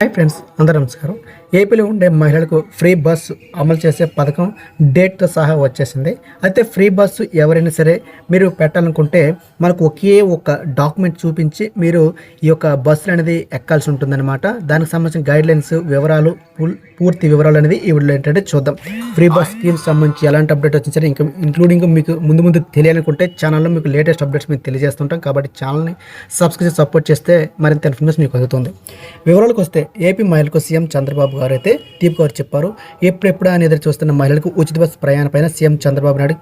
Hi friends అందరూ నమస్కారం. ఏపీలో ఉండే మహిళలకు ఫ్రీ బస్సు అమలు చేసే పథకం డేట్తో సహా వచ్చేసింది. అయితే ఫ్రీ బస్సు ఎవరైనా సరే మీరు పెట్టాలనుకుంటే మనకు ఒకే ఒక డాక్యుమెంట్ చూపించి మీరు ఈ యొక్క బస్సులు అనేది ఎక్కాల్సి ఉంటుందన్నమాట. దానికి సంబంధించిన గైడ్ లైన్స్ వివరాలు పూల్- పూర్తి వివరాలు అనేది ఈ ఏంటంటే చూద్దాం. ఫ్రీ బస్ స్కీమ్ సంబంధించి ఎలాంటి అప్డేట్ వచ్చింది సరే ఇంకా ఇంక్లూడింగ్ మీకు ముందు ముందు తెలియాలనుకుంటే ఛానల్లో మీకు లేటెస్ట్ అప్డేట్స్ మీకు తెలియజేస్తుంటాం. కాబట్టి ఛానల్ని సబ్స్క్రైబ్ సపోర్ట్ చేస్తే మరింత ఇన్ఫర్మేషన్ మీకు అందుతుంది. వివరాలకు వస్తే ఏపీ మహిళలకు సీఎం చంద్రబాబు గారు అయితే తీపి గారు చెప్పారు ఎప్పుడెప్పుడు అని ఎదురు చూస్తున్న మహిళలకు ఉచిత బస్సు ప్రయాణపైన సీఎం చంద్రబాబు నాయుడు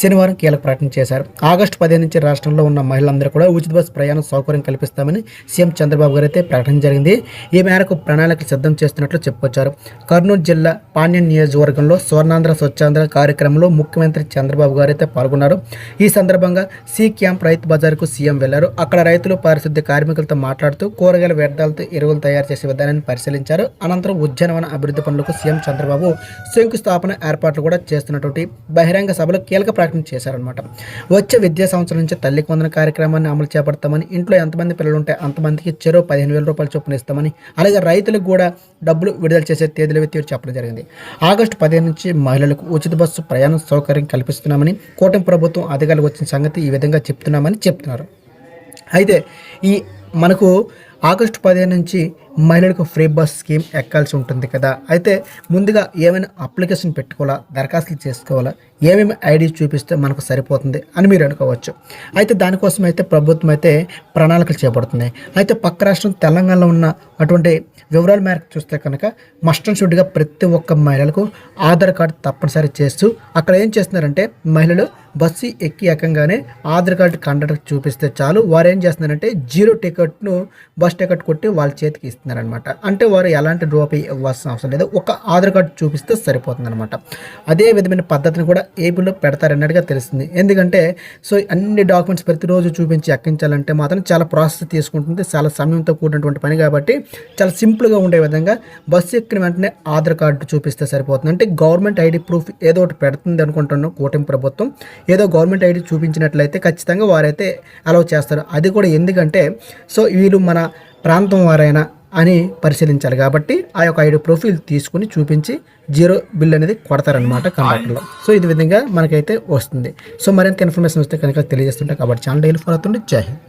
శనివారం కీలక ప్రకటన చేశారు. ఆగస్టు పదిహేను నుంచి రాష్ట్రంలో ఉన్న మహిళలందరూ కూడా ఉచిత బస్సు ప్రయాణం సౌకర్యం కల్పిస్తామని సీఎం చంద్రబాబు గారు అయితే ప్రకటన జరిగింది. ఈ మేరకు ప్రణాళికలు సిద్ధం చేస్తున్నట్లు చెప్పుకొచ్చారు. కర్నూలు జిల్లా పాణ్యం నియోజకవర్గంలో స్వర్ణాంధ్ర స్వచ్ఛాంధ్ర కార్యక్రమంలో ముఖ్యమంత్రి చంద్రబాబు గారు అయితే పాల్గొన్నారు. ఈ సందర్భంగా సి క్యాంప్ రైతు బజార్కు సీఎం వెళ్ళారు. అక్కడ రైతులు పారిశుద్ధ్య కార్మికులతో మాట్లాడుతూ కూరగాయల వ్యర్థాలతో ఎరువులు తయారు చేసే విధానాన్ని పరిశీలించారు. అనంతరం ఉద్యానవన అభివృద్ధి పనులకు సీఎం చంద్రబాబు శంకుస్థాపన ఏర్పాట్లు కూడా చేస్తున్నటువంటి బహిరంగ సభలో కీలక ప్రకటన చేశారనమాట వచ్చే విద్యా సంవత్సరం నుంచి తల్లి కొందన కార్యక్రమాన్ని అమలు చేపడతామని ఇంట్లో ఎంతమంది పిల్లలు ఉంటే అంతమందికి చెరో పదిహేను వేల రూపాయలు చొప్పున ఇస్తామని అలాగే రైతులకు కూడా డబ్బులు విడుదల చేసే తేదీలు వ్యక్తి చెప్పడం జరిగింది. ఆగస్టు పదిహేను నుంచి మహిళలకు ఉచిత బస్సు ప్రయాణ సౌకర్యం కల్పిస్తున్నామని కూటమి ప్రభుత్వం అధికారులు వచ్చిన సంగతి ఈ విధంగా చెప్తున్నామని చెప్తున్నారు. అయితే ఈ మనకు ఆగస్టు పదిహేను నుంచి మహిళలకు ఫ్రీ బస్ స్కీమ్ ఎక్కాల్సి ఉంటుంది కదా. అయితే ముందుగా ఏమైనా అప్లికేషన్ పెట్టుకోవాలా? దరఖాస్తులు చేసుకోవాలా? ఏమేమి ఐడీస్ చూపిస్తే మనకు సరిపోతుంది అని మీరు అనుకోవచ్చు. అయితే దానికోసం అయితే ప్రభుత్వం అయితే ప్రణాళికలు చేపడుతున్నాయి. అయితే పక్క రాష్ట్రం తెలంగాణలో ఉన్న అటువంటి వివరాల మేరకు చూస్తే కనుక మస్ట్ అండ్ షుడ్గా ప్రతి ఒక్క మహిళలకు ఆధార్ కార్డు తప్పనిసరి చేస్తూ అక్కడ ఏం చేస్తున్నారంటే మహిళలు బస్సు ఎక్కి ఎక్కగానే ఆధార్ కార్డు కండక్టర్ చూపిస్తే చాలు. వారు ఏం చేస్తున్నారంటే జీరో టికెట్ను బస్ టికెట్ కొట్టి వాళ్ళ చేతికి ఇస్తున్నారనమాట అంటే వారు ఎలాంటి రూపాయి ఇవ్వాల్సిన అవసరం లేదు. ఒక ఆధార్ కార్డు చూపిస్తే సరిపోతుందనమాట అదే విధమైన పద్ధతిని కూడా ఏపీలో పెడతారన్నట్టుగా తెలుస్తుంది. ఎందుకంటే సో అన్ని డాక్యుమెంట్స్ ప్రతిరోజు చూపించి ఎక్కించాలంటే మాత్రం చాలా ప్రాసెస్ తీసుకుంటుంది. చాలా సమయంతో కూడినటువంటి పని కాబట్టి చాలా సింపుల్గా ఉండే విధంగా బస్సు ఎక్కిన వెంటనే ఆధార్ కార్డు చూపిస్తే సరిపోతుంది. అంటే గవర్నమెంట్ ఐడి ప్రూఫ్ ఏదో ఒకటి పెడుతుంది అనుకుంటున్నాం. కూటమి ప్రభుత్వం. ఏదో గవర్నమెంట్ ఐడి చూపించినట్లయితే ఖచ్చితంగా వారైతే అలౌ చేస్తారు. అది కూడా ఎందుకంటే సో వీళ్ళు మన ప్రాంతం వారైనా అని పరిశీలించాలి కాబట్టి ఆ యొక్క ఐడి ప్రొఫైల్ తీసుకుని చూపించి జీరో బిల్ అనేది కొడతారనమాట కండక్టర్లో సో ఇది విధంగా మనకైతే వస్తుంది. సో మరింత ఇన్ఫర్మేషన్ వస్తే కనుక తెలియజేస్తుంటే కాబట్టి ఛానల్ డైలీ ఫాలో అవుతుంది జై హింద్.